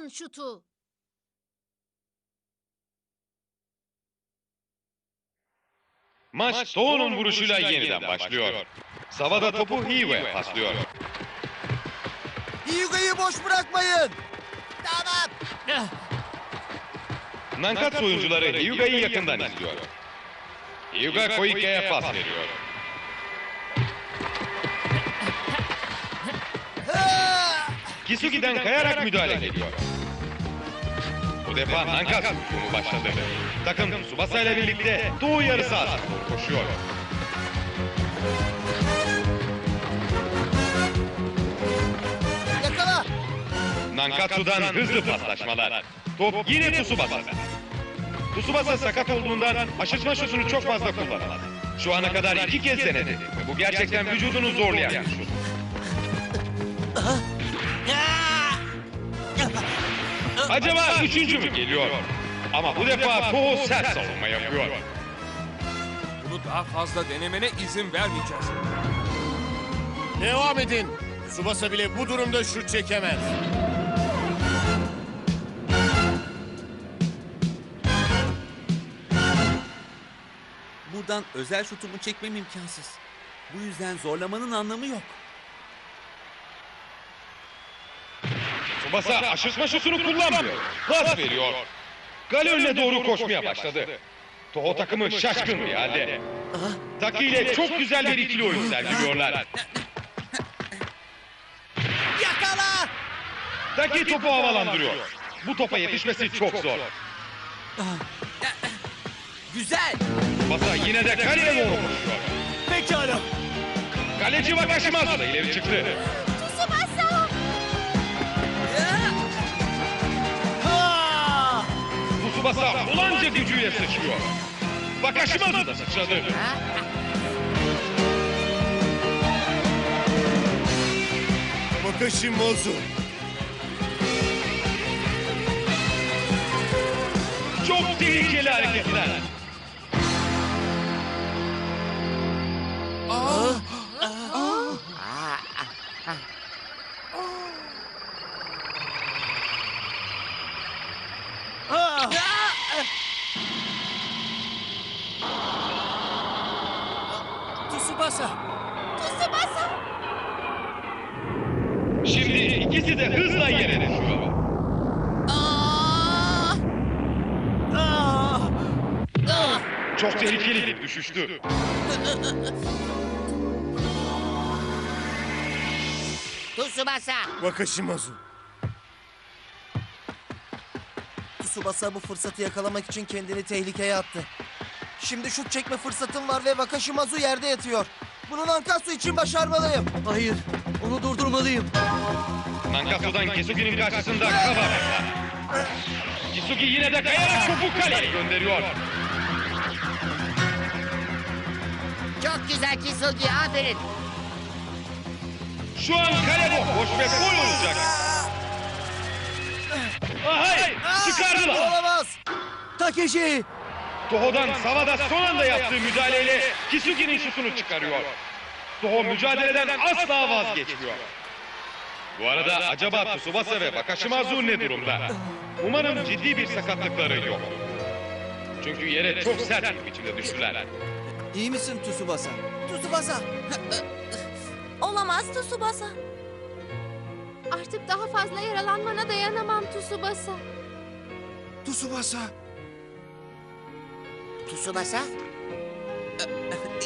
Taki'dan şutu. Maç Toğ'un vuruşuyla yeniden başlıyor. Savada topu Hiwe paslıyor. Hyuga'yı boş bırakmayın. Tamam. Nankat oyuncuları Hyuga'yı yakından izliyor. Hyuga Koike'ye pas veriyor. Kisugi'den kayarak müdahale geliyor. Bu defa Nankat hücumu başladı. Takım Tsubasa ile birlikte Doğu yarı doğru koşuyor. Yakala. Nankatsu'dan hızlı paslaşmalar. Top yine Tsubasa'da. Tsubasa sakat olduğundan aşırtma şutunu çok fazla kullanamaz. Şu ana kadar iki kez denedi. Bu gerçekten vücudunu zorlayan bir şut. Acaba üçüncü mü geliyor? Ama bu defa Toho sert savunma yapıyor. Bunu daha fazla denemene izin vermeyeceğiz. Devam edin. Subasa bile bu durumda şut çekemez. Buradan özel şutumu çekmem imkansız. Bu yüzden zorlamanın anlamı yok. Tsubasa aşırtma şutunu kullanmıyor. Pas veriyor. Kale önüne doğru koşmaya başladı. Toho takımı şaşkın bir halde. Taki ile çok güzel bir ikili oyun sergiliyorlar. Yakala. Taki topu havalandırıyor. Bu topa yetişmesi çok zor. Güzel. Tsubasa yine de kaleye doğru koşuyor. Pekala. Kaleci Wakashimazu da ileri çıktı. Tsubasa olanca gücüyle sıçrıyor. Wakashimazu da sıçradı. Wakashimazu. Çok tehlikeli hareketler. Düşüştü. Tsubasa. Wakashimazu. Tsubasa bu fırsatı yakalamak için kendini tehlikeye attı. Şimdi şut çekme fırsatım var ve Wakashimazu yerde yatıyor. Bunu Nankatsu için başarmalıyım. Hayır, onu durdurmalıyım. Nankatsu'dan Kisugi'nin karşısında Kaba. Kisugi yine de kayarak topu kaleye gönderiyor. Çok güzel Kisugi. Aferin. Şu an kale bomboş ve gol olacak. Ah, hayır, çıkardılar. Olamaz. Takeshi. Toho'dan Savada son anda yaptığı müdahaleyle Kisugi'nin şutunu çıkarıyor. Toho mücadeleden asla vazgeçmiyor. Bu arada acaba Tsubasa ve Wakashimazu ne durumda? Umarım ciddi bir sakatlıkları yok. Çünkü yere çok sert bir biçimde düştüler. İyi misin Tsubasa? Tsubasa. Olamaz Tsubasa. Artık daha fazla yaralanmana dayanamam Tsubasa. Tsubasa. Tsubasa?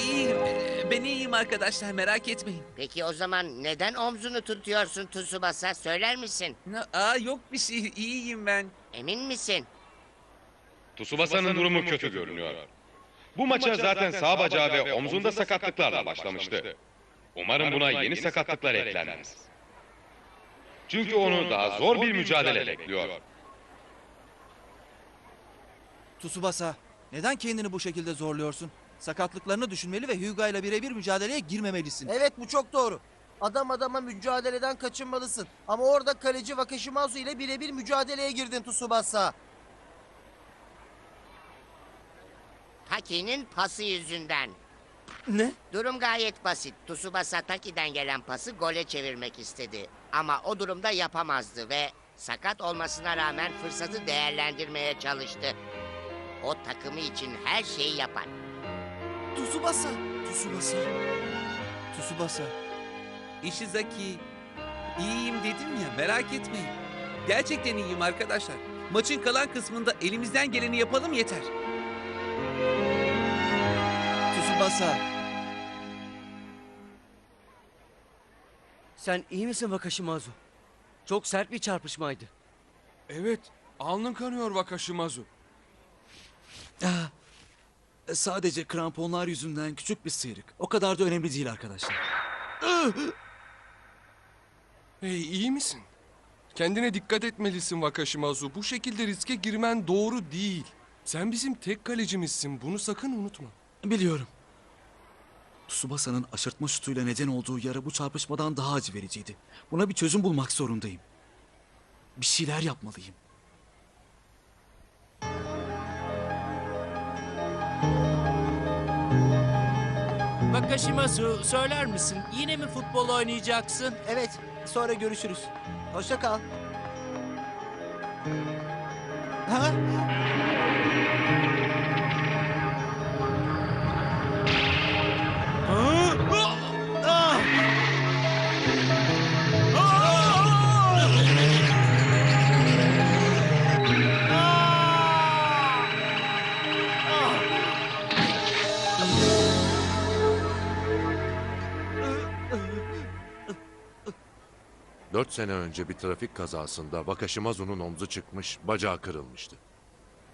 İyiyim. Ee, Ben iyiyim arkadaşlar merak etmeyin. Peki o zaman neden omzunu tutuyorsun Tsubasa? Söyler misin? Na- Aa yok bir şey. İyiyim ben. Emin misin? Tsubasa'nın durumu kötü görünüyor. Bu maça zaten sağ bacağı ve omzunda sakatlıklarla başlamıştı. Umarım buna yeni sakatlıklar eklenmez. Çünkü onu daha zor bir mücadele bekliyor. Tsubasa, neden kendini bu şekilde zorluyorsun? Sakatlıklarını düşünmeli ve Hyuga ile birebir mücadeleye girmemelisin. Evet bu çok doğru. Adam adama mücadeleden kaçınmalısın. Ama orada kaleci Wakashimazu ile birebir mücadeleye girdin Tsubasa. Taki'nin pası yüzünden. Ne? Durum gayet basit. Tsubasa Taki'den gelen pası gole çevirmek istedi. Ama o durumda yapamazdı ve Sakat olmasına rağmen fırsatı değerlendirmeye çalıştı. O takımı için her şeyi yapar. Tsubasa. Tsubasa. Tsubasa. Ishizaki, iyiyim dedim ya merak etmeyin. Gerçekten iyiyim arkadaşlar. Maçın kalan kısmında elimizden geleni yapalım yeter. Tsubasa. Sen iyi misin Vakashimazu? Çok sert bir çarpışmaydı. Evet, alnın kanıyor Vakashimazu. Ah, sadece kramponlar yüzünden küçük bir sıyrık. O kadar da önemli değil arkadaşlar. Hey, iyi misin? Kendine dikkat etmelisin Vakashimazu. Bu şekilde riske girmen doğru değil. Sen bizim tek kalecimizsin. Bunu sakın unutma. Biliyorum. Tsubasa'nın aşırtma şutuyla neden olduğu yara bu çarpışmadan daha acı vericiydi. Buna bir çözüm bulmak zorundayım. Bir şeyler yapmalıyım. Vakashimazu söyler misin? Yine mi futbol oynayacaksın? Evet. Sonra görüşürüz. Hoşça kal. Ha? Dört sene önce bir trafik kazasında Wakashimazu'nun omzu çıkmış, bacağı kırılmıştı.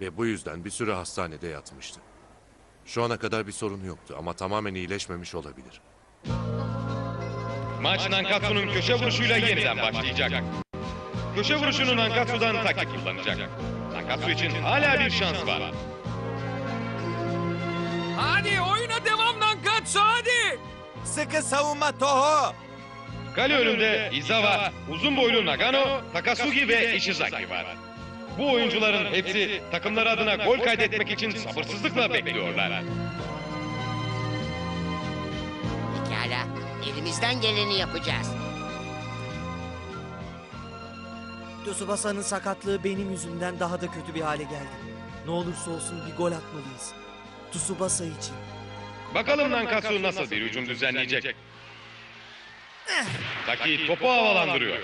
Ve bu yüzden bir süre hastanede yatmıştı. Şu ana kadar bir sorun yoktu ama tamamen iyileşmemiş olabilir. Maç Nankatsu'nun köşe vuruşuyla yeniden başlayacak. Köşe vuruşunu Nankatsu'dan Taki kullanacak. Nankatsu için hala bir şans var. Hadi oyuna devam Nankatsu hadi! Sıkı savunma Toho. Kale önünde Izawa, uzun boylu Nagano, Takasugi ve Ishizaki var. Bu oyuncuların hepsi takımları adına gol kaydetmek için sabırsızlıkla bekliyorlar. Pekala, elimizden geleni yapacağız. Tsubasa'nın sakatlığı benim yüzümden daha da kötü bir hale geldi. Ne olursa olsun bir gol atmalıyız. Tsubasa için. Bakalım Nankatsu nasıl bir hücum düzenleyecek. Taki topu havalandırıyor.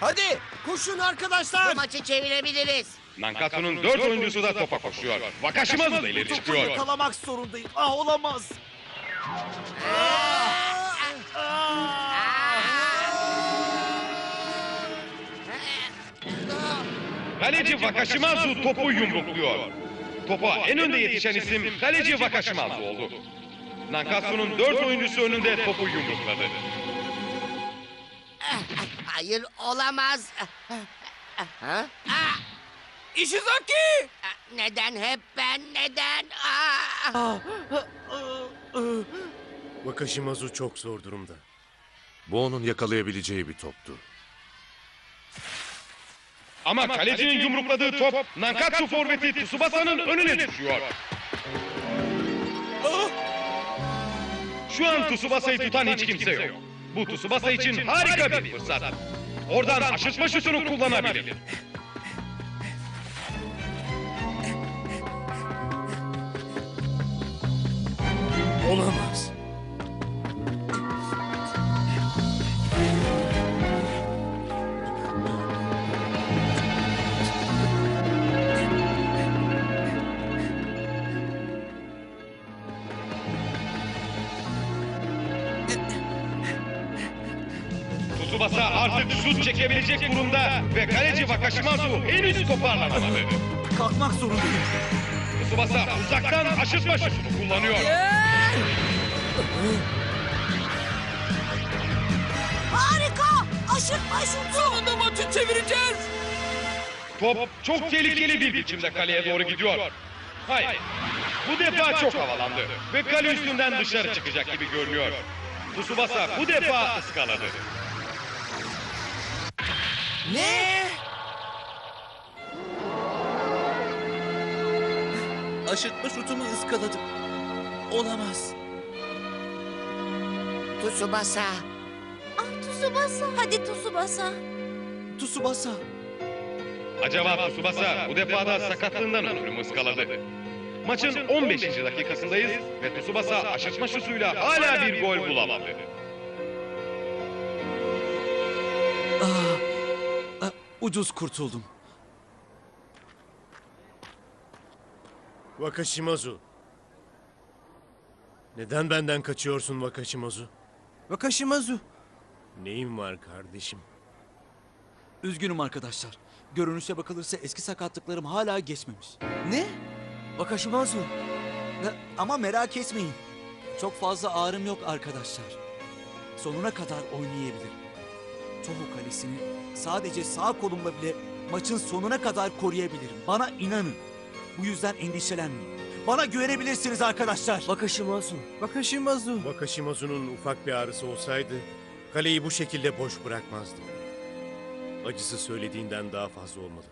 Hadi. Koşun arkadaşlar! Bu maçı çevirebiliriz. Nankatsu'nun dört oyuncusu da topa koşuyor. Wakashimazu da ileri çıkıyor. yakalamak zorundayım. Ah olamaz. Kaleci Wakashimazu topu yumrukluyor. Topa en önde yetişen isim kaleci Wakashimazu oldu. Nankatsu'nun dört oyuncusu önünde topu yumrukladı. Hayır, olamaz. Ha? Ah, Ishizaki! Neden hep ben, neden? Ah! Wakashimazu çok zor durumda. Bu onun yakalayabileceği bir toptu. Ama kalecinin yumrukladığı top Nankatsu forveti Tsubasa'nın önüne düşüyor. Şu an Tsubasa'yı tutan hiç kimse yok. Bu Tsubasa için harika bir fırsat. Oradan aşırtma şutunu kullanabilir. Tsubasa artık şut çekebilecek durumda ve kaleci Wakashimazu henüz toparlanamadı. Kalkmak zorundayım. Tsubasa uzaktan aşırtma şutunu kullanıyor. Harika! Aşırtma şutu! Sonunda maçı çevireceğiz! Top çok tehlikeli bir biçimde kaleye doğru gidiyor. Hayır. Bu defa çok havalandı ve kale üstünden dışarı çıkacak gibi görünüyor. Tsubasa bu defa ıskaladı. Ne? Aşırtma şutumu ıskaladım. Olamaz. Tsubasa. Ah Tsubasa. Hadi Tsubasa. Tsubasa. Acaba Tsubasa bu defa da sakatlığından ötürü mü ıskaladı? Maçın 15. dakikasındayız ve Tsubasa aşırtma şutuyla hala bir gol bulamadı. Ah, ah, ucuz kurtuldum. Wakashimazu. Neden benden kaçıyorsun Wakashimazu? Wakashimazu. Neyin var kardeşim? Üzgünüm arkadaşlar. Görünüşe bakılırsa eski sakatlıklarım hala geçmemiş. Ne? Wakashimazu. Ne- Ama merak etmeyin. Çok fazla ağrım yok arkadaşlar. Sonuna kadar oynayabilirim. Toho Kalesi'ni sadece sağ kolumla bile maçın sonuna kadar koruyabilirim. Bana inanın. Bu yüzden endişelenmeyin. Bana güvenebilirsiniz arkadaşlar. Wakashimazu. Wakashimazu. Wakashimazu'nun ufak bir ağrısı olsaydı kaleyi bu şekilde boş bırakmazdı. Acısı söylediğinden daha fazla olmalı.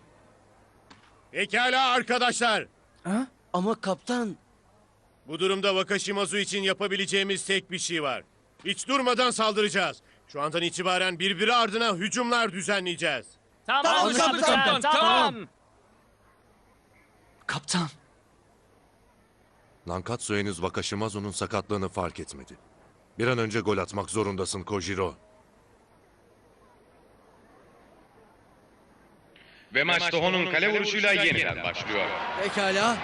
Pekala arkadaşlar. Ama kaptan Bu durumda Wakashimazu için yapabileceğimiz tek bir şey var. Hiç durmadan saldıracağız. Şu andan itibaren birbiri ardına hücumlar düzenleyeceğiz. Tamam, Anlaşıldı kaptan, tamam. Kaptan. Nankatsu henüz Wakashimazu'nun sakatlığını fark etmedi. Bir an önce gol atmak zorundasın Kojiro. Ve maç Toho'nun kale vuruşuyla yeniden başlıyor. Pekala.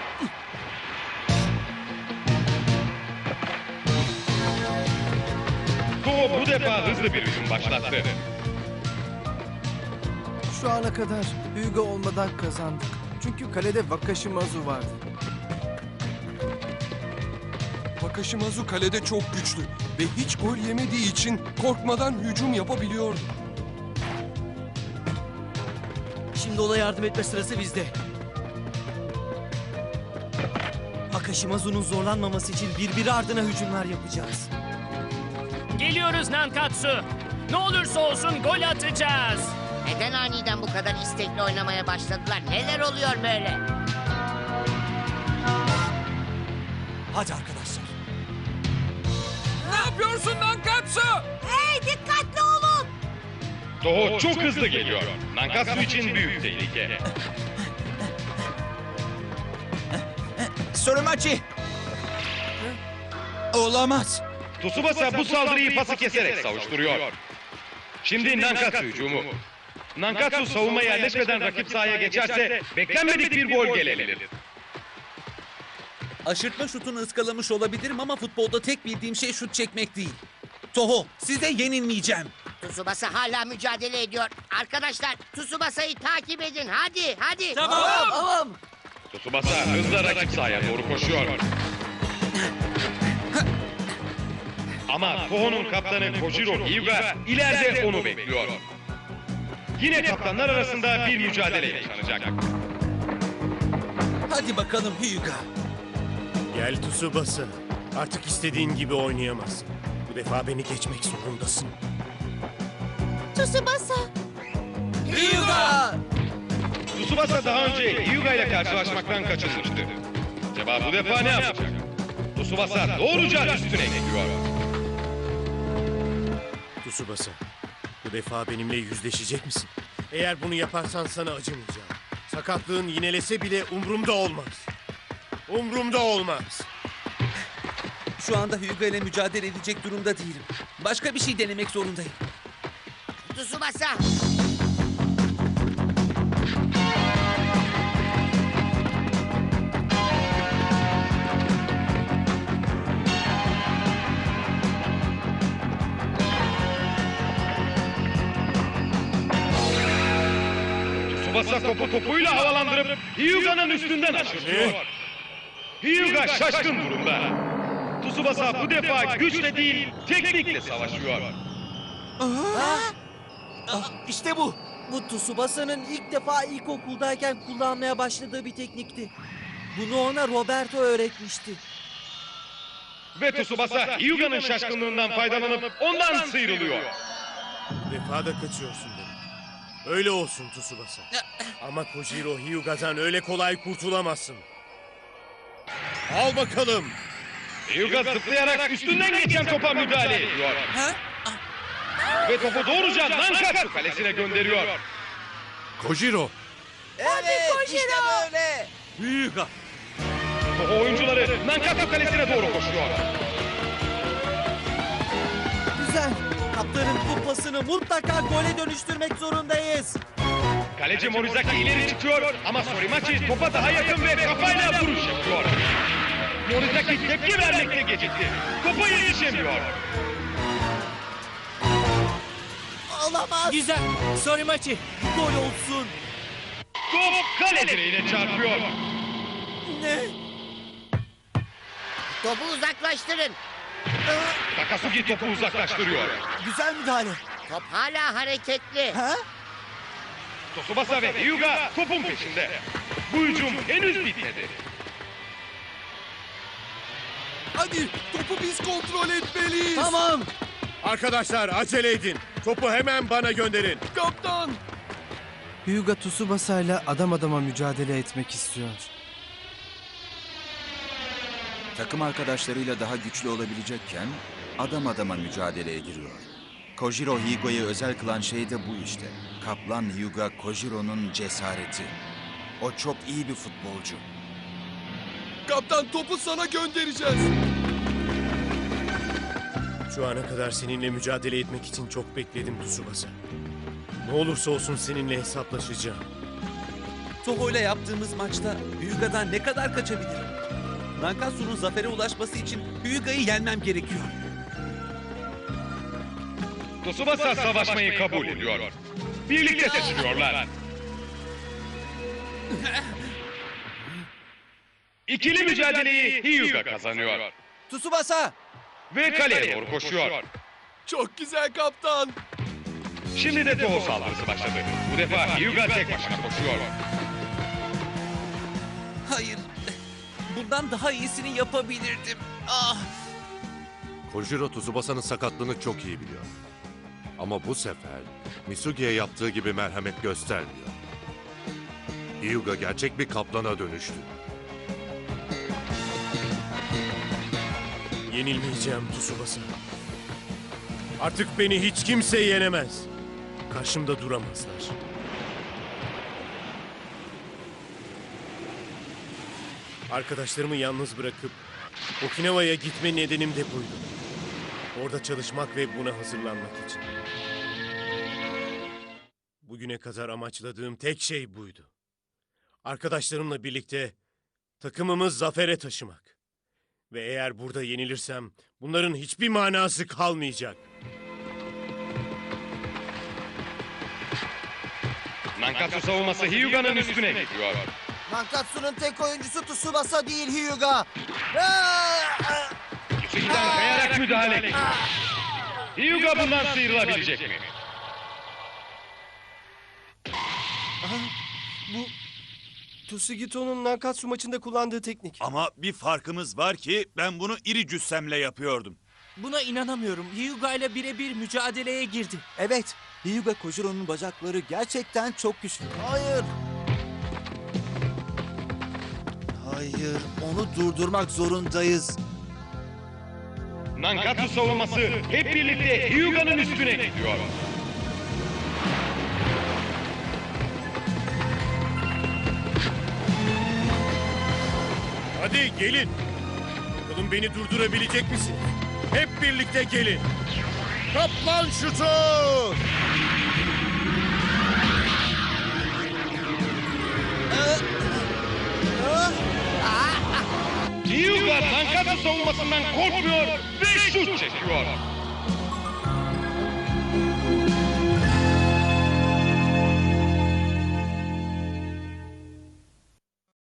Bu defa hızlı bir hücum başlattı. Şu ana kadar Hyuga olmadan kazandık. Çünkü kalede Wakashimazu vardı. Wakashimazu kalede çok güçlü ve hiç gol yemediği için korkmadan hücum yapabiliyordu. Şimdi ona yardım etme sırası bizde. Wakashimazu'nun zorlanmaması için birbiri ardına hücumlar yapacağız. Geliyoruz Nankatsu. Ne olursa olsun gol atacağız. Neden aniden bu kadar istekli oynamaya başladılar? Neler oluyor böyle? Hadi arkadaşlar. Ne yapıyorsun Nankatsu? Hey dikkatli olun. Toho çok hızlı geliyor. Nankatsu için büyük tehlike. Sorumachi. Olamaz. Tsubasa bu saldırıyı pası keserek savuşturuyor. Şimdi Nankatsu hücumu. Nankatsu savunma yerleşmeden rakip sahaya geçerse beklenmedik bir gol gelebilir. Aşırtma şutunu ıskalamış olabilirim ama futbolda tek bildiğim şey şut çekmek değil. Toho, size yenilmeyeceğim. Tsubasa hala mücadele ediyor. Arkadaşlar Tsubasa'yı takip edin. Hadi hadi. Tamam. Tsubasa hızla rakip sahaya doğru koşuyor. Ama Toho'nun kaptanı Kojiro Hyuga ileride onu bekliyor. Yine kaptanlar arasında bir mücadele yaşanacak. Hadi bakalım Hyuga. Gel Tsubasa. Artık istediğin gibi oynayamazsın. Bu defa beni geçmek zorundasın. Tsubasa. Hyuga. Tsubasa daha önce Hyuga ile karşılaşmaktan kaçınmıştı. Acaba bu defa ne yapacak? Tsubasa doğruca üstüne gidiyor. Tsubasa, bu defa benimle yüzleşecek misin? Eğer bunu yaparsan sana acımayacağım. Sakatlığın yinelese bile umrumda olmaz. Umrumda olmaz. Şu anda Hyuga ile mücadele edecek durumda değilim. Başka bir şey denemek zorundayım. Tsubasa. Tsubasa topu topuyla havalandırıp Hyuga'nın üstünden aşırtıyor. Hyuga şaşkın durumda. Tsubasa bu defa güçle değil teknikle savaşıyor. İşte bu. Bu Tsubasa'nın ilk defa ilkokuldayken kullanmaya başladığı bir teknikti. Bunu ona Roberto öğretmişti. Ve Tsubasa Hyuga'nın şaşkınlığından faydalanıp ondan sıyrılıyor. Bu defa da kaçıyorsun demek. Öyle olsun Tsubasa. Ama Kojiro Hyuga'dan öyle kolay kurtulamazsın. Al bakalım. Hyuga zıplayarak üstünden geçen topa müdahale ediyor. Ha? Ve topu doğruca Nankatsu kalesine gönderiyor. Kojiro! Evet işte böyle. Hyuga. Toho oyuncuları Nankatsu kalesine doğru koşuyor. Güzel. Kaptanın bu pasını mutlaka gole dönüştürmek zorundayız. Kaleci Morizaki ileri çıkıyor ama Sorimachi topa daha yakın ve kafayla vuruş yapıyor. Morizaki tepki vermekte gecikti. Topa yetişemiyor. Olamaz. Güzel. Maçı. Gol olsun. Top kale direğine çarpıyor. Ne? Topu uzaklaştırın. Takasugi topu uzaklaştırıyor. Güzel müdahale. Top hala hareketli. Ha? Tsubasa ve Hyuga topun peşinde. Bu hücum henüz bitmedi. Hadi topu biz kontrol etmeliyiz. Tamam. Arkadaşlar acele edin. Topu hemen bana gönderin. Kaptan. Hyuga Tsubasa ile adam adama mücadele etmek istiyor. Takım arkadaşlarıyla daha güçlü olabilecekken adam adama mücadeleye giriyor. Kojiro Higua'yı özel kılan şey de bu işte. Kaplan Hyuga Kojiro'nun cesareti. O çok iyi bir futbolcu. Kaptan topu sana göndereceğiz. Şu ana kadar seninle mücadele etmek için çok bekledim Tsubasa. Ne olursa olsun seninle hesaplaşacağım. Toho ile yaptığımız maçta Hyuga'dan ne kadar kaçabilirim? Nankatsu'nun zafere ulaşması için Hyuga'yı yenmem gerekiyor. Tsubasa savaşmayı kabul ediyor. Birlikte seçiliyorlar. İkili mücadeleyi Hyuga kazanıyor. Tsubasa. Ve kaleye doğru koşuyor. Çok güzel kaptan. Şimdi de Toho saldırısı başladı. Bu defa Hyuga tek başına koşuyor. Hayır. Bundan daha iyisini yapabilirdim. Ah. Kojiro Tsubasa'nın sakatlığını çok iyi biliyor. Ama bu sefer Misugi'ye yaptığı gibi merhamet göstermiyor. Hyuga gerçek bir kaplana dönüştü. Yenilmeyeceğim Tsubasa. Artık beni hiç kimse yenemez. Karşımda duramazlar. Arkadaşlarımı yalnız bırakıp Okinawa'ya gitme nedenim de buydu. Orada çalışmak ve buna hazırlanmak için. Bugüne kadar amaçladığım tek şey buydu. Arkadaşlarımla birlikte takımımı zafere taşımak. Ve eğer burada yenilirsem bunların hiçbir manası kalmayacak. Nankatsu savunması Hyuga'nın üstüne gidiyor. Nankatsu'nun tek oyuncusu Tsubasa değil Hyuga. Yusuke'den kayarak müdahale. Hyuga bundan sıyrılabilecek mi? Bu Tsugito'nun Nankatsu maçında kullandığı teknik. Ama bir farkımız var ki ben bunu iri cüssemle yapıyordum. Buna inanamıyorum. Hyuga ile birebir mücadeleye girdi. Evet. Hyuga Kojiro'nun bacakları gerçekten çok güçlü. Hayır. Hayır, onu durdurmak zorundayız. Nankatsu savunması hep birlikte Hyuga'nın üstüne gidiyor. Hadi gelin. Bakalım beni durdurabilecek misin? Hep birlikte gelin. Kaplan şutu! Hyuga Nankatsu savunmasından korkmuyor ve şut çekiyor.